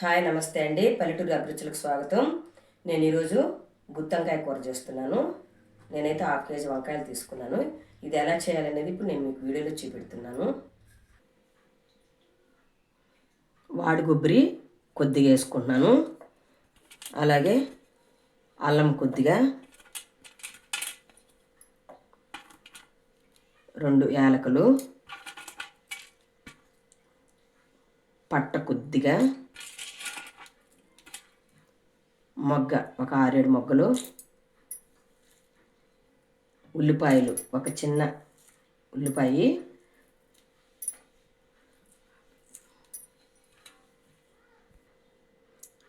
Hi నమస్తే అండి. పల్లెటూరు అభిరుచులకు స్వాగతం. నేను ఈరోజు గుత్తంకాయ కూర చేస్తున్నాను. నేనైతే హాఫ్ కేజీ వంకాయలు తీసుకున్నాను. ఇది ఎలా చేయాలనేది ఇప్పుడు నేను మీకు వీడియోలో చూపెడుతున్నాను. వాడుగుబ్బరి కొద్దిగా వేసుకుంటున్నాను. అలాగే అల్లం కొద్దిగా రెండు యాలకులు పట్ట కొద్దిగా మొగ్గ ఒక ఆరేడు మొగ్గలు. ఉల్లిపాయలు ఒక చిన్న ఉల్లిపాయ.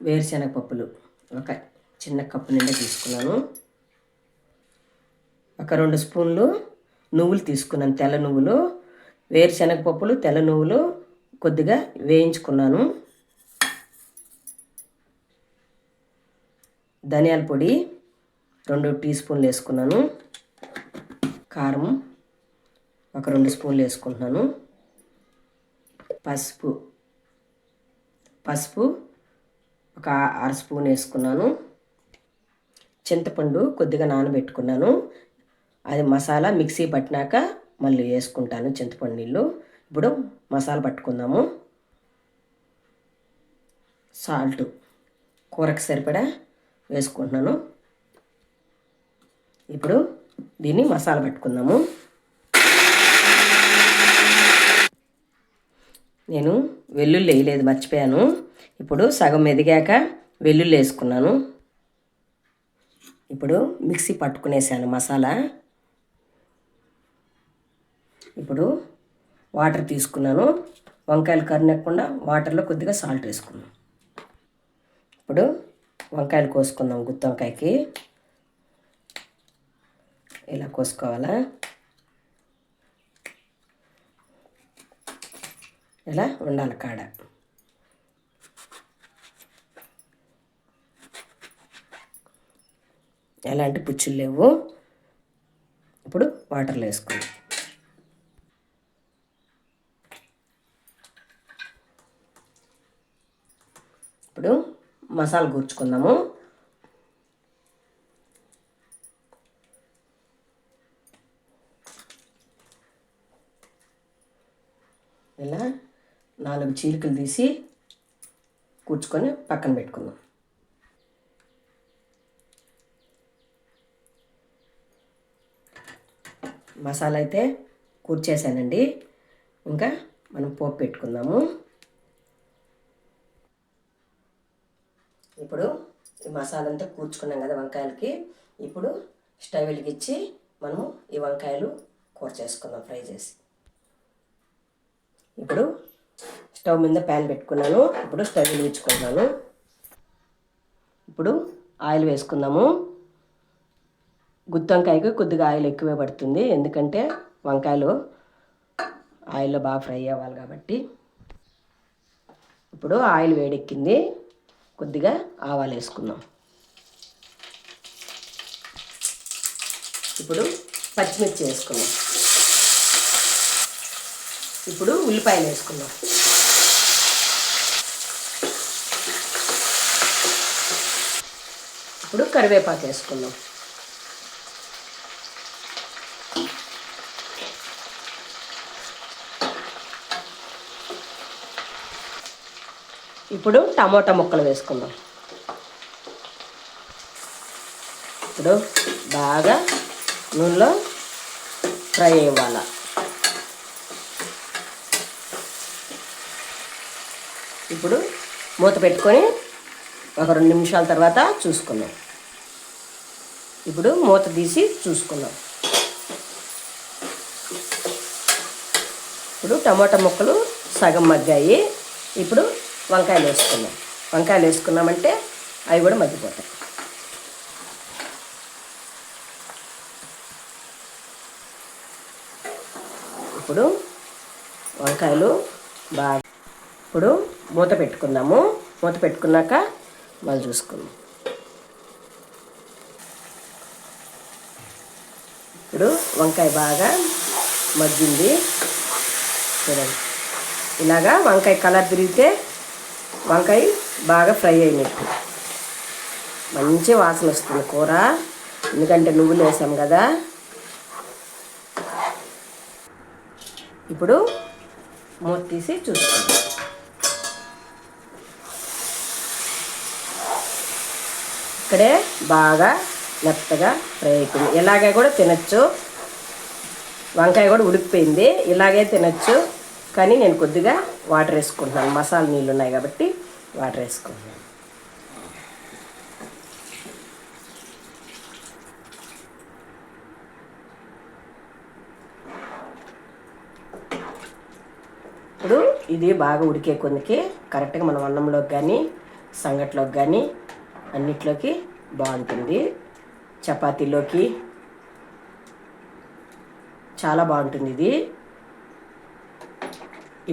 వేరుశనగ పప్పులు ఒక చిన్న కప్పు నిండా తీసుకున్నాను. ఒక రెండు స్పూన్లు నువ్వులు తీసుకున్నాను తెల్ల నువ్వులు. వేరుశనగ పప్పులు తెల్ల నువ్వులు కొద్దిగా వేయించుకున్నాను. ధనియాల పొడి రెండు టీ స్పూన్లు వేసుకున్నాను. కారం ఒక రెండు స్పూన్లు వేసుకుంటున్నాను. పసుపు పసుపు ఒక అర స్పూన్ వేసుకున్నాను. చింతపండు కొద్దిగా నానబెట్టుకున్నాను. అది మసాలా మిక్సీ పట్టినాక మళ్ళీ వేసుకుంటాను చింతపండు నీళ్ళు. ఇప్పుడు మసాలా పట్టుకుందాము. సాల్ట్ కూరకు సరిపడా వేసుకుంటున్నాను. ఇప్పుడు దీన్ని మసాలా పెట్టుకుందాము. నేను వెల్లుల్లి వేయలేదు మర్చిపోయాను. ఇప్పుడు సగం ఎదిగాక వెల్లుల్లి వేసుకున్నాను. ఇప్పుడు మిక్సీ పట్టుకునేసాను మసాలా. ఇప్పుడు వాటర్ తీసుకున్నాను. వంకాయలు కరినెక్కకుండా వాటర్లో కొద్దిగా సాల్ట్ వేసుకున్నాను. ఇప్పుడు వంకాయలు కోసుకుందాం గుత్తి వంకాయకి. ఇలా కోసుకోవాలా? ఇలా ఉండాలి కాడ. ఎలాంటి పుచ్చులు లేవు. ఇప్పుడు వాటర్లో వేసుకోండి. ఇప్పుడు మసాలా కూర్చుకుందాము ఇలా నాలుగు చీలికలు తీసి కూర్చుకొని పక్కన పెట్టుకుందాం. మసాలా అయితే కూర్చేసానండి. ఇంకా మనం పోపు పెట్టుకుందాము. ఇప్పుడు ఈ మసాలా అంతా కూర్చుకున్నాం కదా వంకాయలకి. ఇప్పుడు స్టవ్ వెలిగించి మనము ఈ వంకాయలు కూర చేసుకుందాం ఫ్రై చేసి. ఇప్పుడు స్టవ్ మీద ప్యాన్ పెట్టుకున్నాను. ఇప్పుడు స్టవ్ వెలిగించుకుంటున్నాను. ఇప్పుడు ఆయిల్ వేసుకుందాము. గుత్తి వంకాయకి కొద్దిగా ఆయిల్ ఎక్కువే పడుతుంది. ఎందుకంటే వంకాయలు ఆయిల్లో బాగా ఫ్రై అవ్వాలి కాబట్టి. ఇప్పుడు ఆయిల్ వేడెక్కింది. కొద్దిగా ఆవాలు వేసుకుందాం. ఇప్పుడు పచ్చిమిర్చి వేసుకుందాం. ఇప్పుడు ఉల్లిపాయలు వేసుకుందాం. ఇప్పుడు కరివేపాకు వేసుకుందాం. ఇప్పుడు టమోటా ముక్కలు వేసుకుందాం. ఇప్పుడు బాగా నూనెలో ఫ్రై అవ్వాల. ఇప్పుడు మూత పెట్టుకొని ఒక రెండు నిమిషాల తర్వాత చూసుకుందాం. ఇప్పుడు మూత తీసి చూసుకుందాం. ఇప్పుడు టమాటా ముక్కలు సగం మగ్గాయి. ఇప్పుడు వంకాయలు వేసుకున్నాం. వంకాయలు వేసుకున్నామంటే అవి కూడా మగ్గిపోతాయి. ఇప్పుడు వంకాయలు బాగా ఇప్పుడు మూత పెట్టుకుందాము. మూత పెట్టుకున్నాక మళ్ళీ చూసుకుందాం. ఇప్పుడు వంకాయ బాగా మగ్గింది. చూడండి. ఇలాగా వంకాయ కలర్ తిరిగితే వంకాయ బాగా ఫ్రై అయినట్టు. మంచి వాసన వస్తుంది కూర. ఎందుకంటే నువ్వులు వేసాం కదా. ఇప్పుడు మూత తీసి చూసుకోండి ఇక్కడే బాగా మెత్తగా ఫ్రై అయిపోయింది. ఇలాగే కూడా తినచ్చు. వంకాయ కూడా ఉడికిపోయింది. ఇలాగే తినచ్చు. కానీ నేను కొద్దిగా వాటర్ వేసుకుంటున్నాను. మసాలా నీళ్ళు ఉన్నాయి కాబట్టి వాటర్ వేసుకుంటున్నాను. ఇప్పుడు ఇది బాగా ఉడికే కొందికి కరెక్ట్గా మనం అన్నంలోకి కానీ సంగట్లోకి కానీ అన్నిట్లోకి బాగుంటుంది. చపాతీలోకి చాలా బాగుంటుంది ఇది.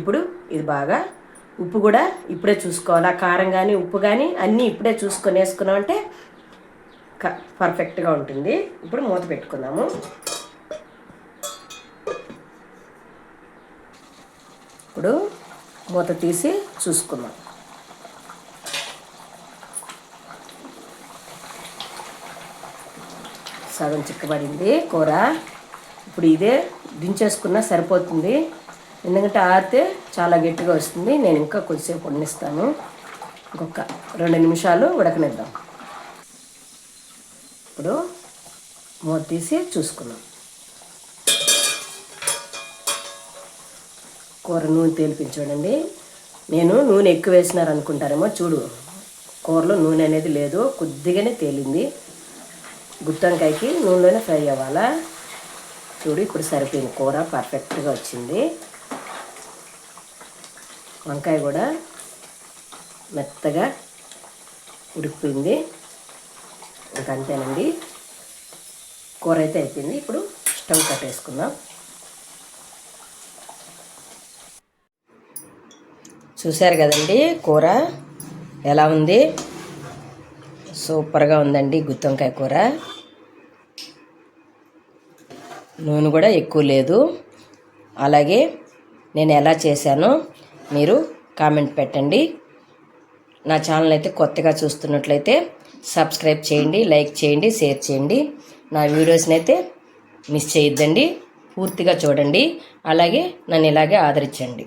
ఇప్పుడు ఇది బాగా ఉప్పు కూడా ఇప్పుడే చూసుకోవాలి. ఆ కారం కానీ ఉప్పు కానీ అన్నీ ఇప్పుడే చూసుకొని వేసుకున్నామంటే అంటే పర్ఫెక్ట్గా ఉంటుంది. ఇప్పుడు మూత పెట్టుకుందాము. ఇప్పుడు మూత తీసి చూసుకుందాం. సగం చిక్కబడింది కూర. ఇప్పుడు ఇదే దించేసుకున్నా సరిపోతుంది. ఎందుకంటే ఆరితే చాలా గట్టిగా వస్తుంది. నేను ఇంకా కొద్దిసేపు వండిస్తాను. ఇంకొక రెండు నిమిషాలు ఉడకనిద్దాం. ఇప్పుడు మూత తీసి చూసుకున్నాం కూర నూనె తేలిపించండి నేను నూనె ఎక్కువ వేసినారు అనుకుంటారేమో చూడు. కూరలో నూనె అనేది లేదు. కొద్దిగానే తేలింది. గుత్తొంకాయకి నూనెలోనే ఫ్రై అవ్వాలా? చూడు ఇప్పుడు సరిపోయింది కూర పర్ఫెక్ట్గా వచ్చింది. వంకాయ కూడా మెత్తగా ఉడికిపోయింది. ఇంకంతేనండి కూర అయితే అయిపోయింది. ఇప్పుడు స్టవ్ కట్టేసుకుందాం చూశారు కదండి కూర ఎలా ఉంది? సూపర్గా ఉందండి గుత్తొంకాయ కూర. నూనె కూడా ఎక్కువ లేదు. అలాగే నేను ఎలా చేశానో? మీరు కామెంట్ పెట్టండి. నా ఛానల్ అయితే కొత్తగా చూస్తున్నట్లయితే సబ్స్క్రైబ్ చేయండి లైక్ చేయండి షేర్ చేయండి. నా వీడియోస్ని అయితే మిస్ చేయొద్దండి. పూర్తిగా చూడండి. అలాగే నన్ను ఇలాగే ఆదరించండి.